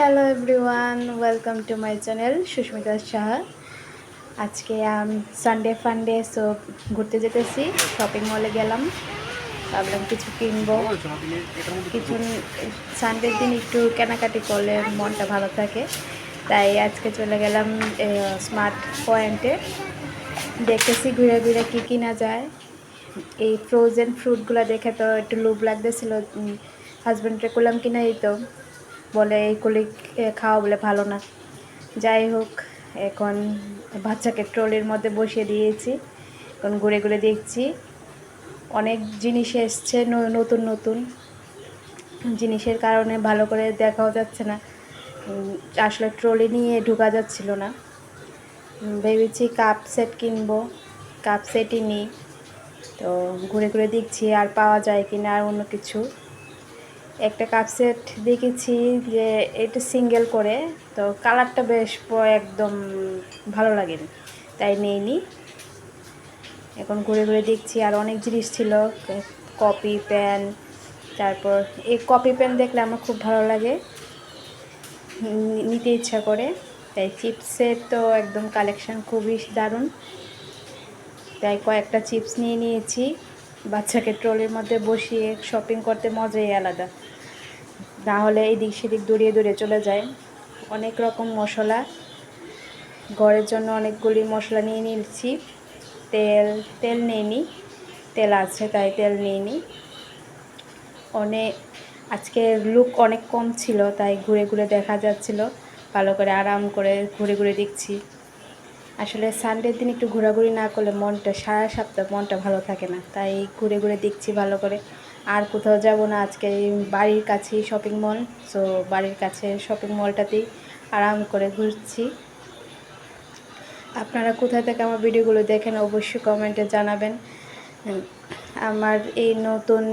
Hello everyone welcome to my channel Susmita Saha আজকে Sunday ফান্ডে so ঘুরতে যেতেছি শপিং মলে গেলাম, ভাবলাম কিছু কিনবো। কিছু সানডের দিন একটু কেনাকাটি করলে মনটা ভালো থাকে, তাই আজকে চলে গেলাম স্মার্ট পয়েন্টে দেখতেছি ঘুরে ঘুরে কী কিনা যায়। এই ফ্রোজেন ফ্রুটগুলো দেখে তো একটু লোভ লাগতেছিল হাজব্যান্ডকে করলাম কিনা এই তো। বলে, এই এইগুলি খাওয়া বলে ভালো না। যাই হোক, এখন বাচ্চাকে ট্রলির মধ্যে বসিয়ে দিয়েছি। এখন ঘুরে ঘুরে দেখছি। অনেক জিনিস এসছে নতুন নতুন। জিনিসের কারণে ভালো করে দেখাও যাচ্ছে না। আসলে ট্রলি নিয়ে ঢুকা যাচ্ছিল না। ভেবেছি কাপ সেট কিনবো, কাপ সেটই নিই। তো ঘুরে ঘুরে দেখছি আর পাওয়া যায় কিনা আর অন্য কিছু। একটা কাপ সেট দেখেছি যে এটা সিঙ্গেল করে, তো কালারটা বেশ একদম ভালো লাগেনি, তাই নিইনি। এখন ঘুরে ঘুরে দেখছি, আর অনেক জিনিস ছিল, কপি প্যান তারপর এই কপি প্যান দেখলে আমার খুব ভালো লাগে নিতে ইচ্ছা করে, তাই চিপসের তো একদম কালেকশান খুবই দারুণ, তাই কয়েকটা চিপস নিয়ে নিয়েছি। বাচ্চাকে ট্রলির মধ্যে বসিয়ে শপিং করতে মজাই আলাদা। না হলে দিক সেদিক দৌড়িয়ে দৌড়িয়ে চলে যায়। অনেক রকম মশলা। ঘরের জন্য অনেকগুলি মশলা নিয়ে নিচ্ছি তেল তেল নিই তেল আছে, তাই তেল নিয়ে নিই অনেক আজকে লুক অনেক কম ছিল, তাই ঘুরে ঘুরে দেখা যাচ্ছিল। ভালো করে আরাম করে ঘুরে ঘুরে দেখছি। আসলে সানডের দিন একটু ঘোরাঘুরি না করলে মনটা, সারা সপ্তাহ মনটা ভালো থাকে না। তাই ঘুরে ঘুরে দেখছি ভালো করে। আর কোথাও যাব না, আজকে বাড়ির কাছেই শপিং মল সো বাড়ির কাছে শপিং মলটাতেই আরাম করে ঘুরছি। আপনারা কোথা থেকে আমার ভিডিওগুলো দেখেন অবশ্যই কমেন্টে জানাবেন। আমার এই নতুন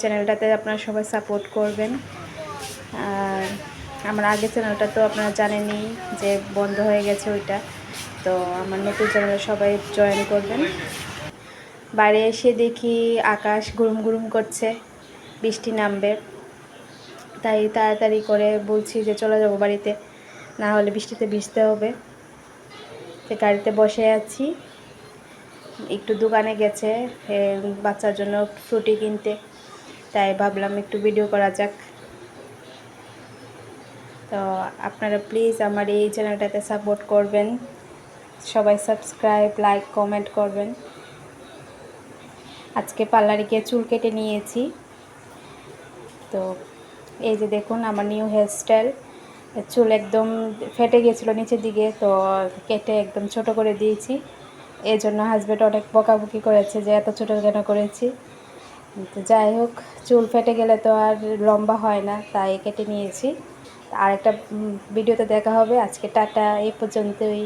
চ্যানেলটাতে আপনারা সবাই সাপোর্ট করবেন। আর আমার আগের চ্যানেলটা তো আপনারা জানেনই যে বন্ধ হয়ে গেছে ওইটা। তো আমার নতুন চ্যানেলে সবাই জয়েন করবেন। বাইরে এসে দেখি আকাশ গুরুম গুরুম করছে, বৃষ্টি নামবে। তাই তাড়াতাড়ি করে বলছি যে চলে যাব বাড়িতে, না হলে বৃষ্টিতে ভিজতে হবে। তো গাড়িতে বসে আছি। একটু দোকানে গেছে বাচ্চার জন্য ফ্রুটি কিনতে। তাই ভাবলাম একটু ভিডিও করা যাক। তো আপনারা প্লিজ আমার এই চ্যানেলটাতে সাপোর্ট করবেন। সবাই সাবস্ক্রাইব লাইক কমেন্ট করবেন। আজকে পার্লারে গিয়ে চুল কেটে নিয়েছি। তো এই যে দেখুন আমার নিউ হেয়ারস্টাইল চুল একদম ফেটে গিয়েছিল নিচের দিকে, তো কেটে একদম ছোট করে দিয়েছি। এই জন্য হাজব্যান্ড অনেক বকাবকি করেছে যে এত ছোটো কেন করেছি। তো যাই হোক, চুল ফেটে গেলে তো আর লম্বা হয় না, তাই কেটে নিয়েছি। আর একটা ভিডিওতে দেখা হবে। আজকে টাটা এই পর্যন্তই।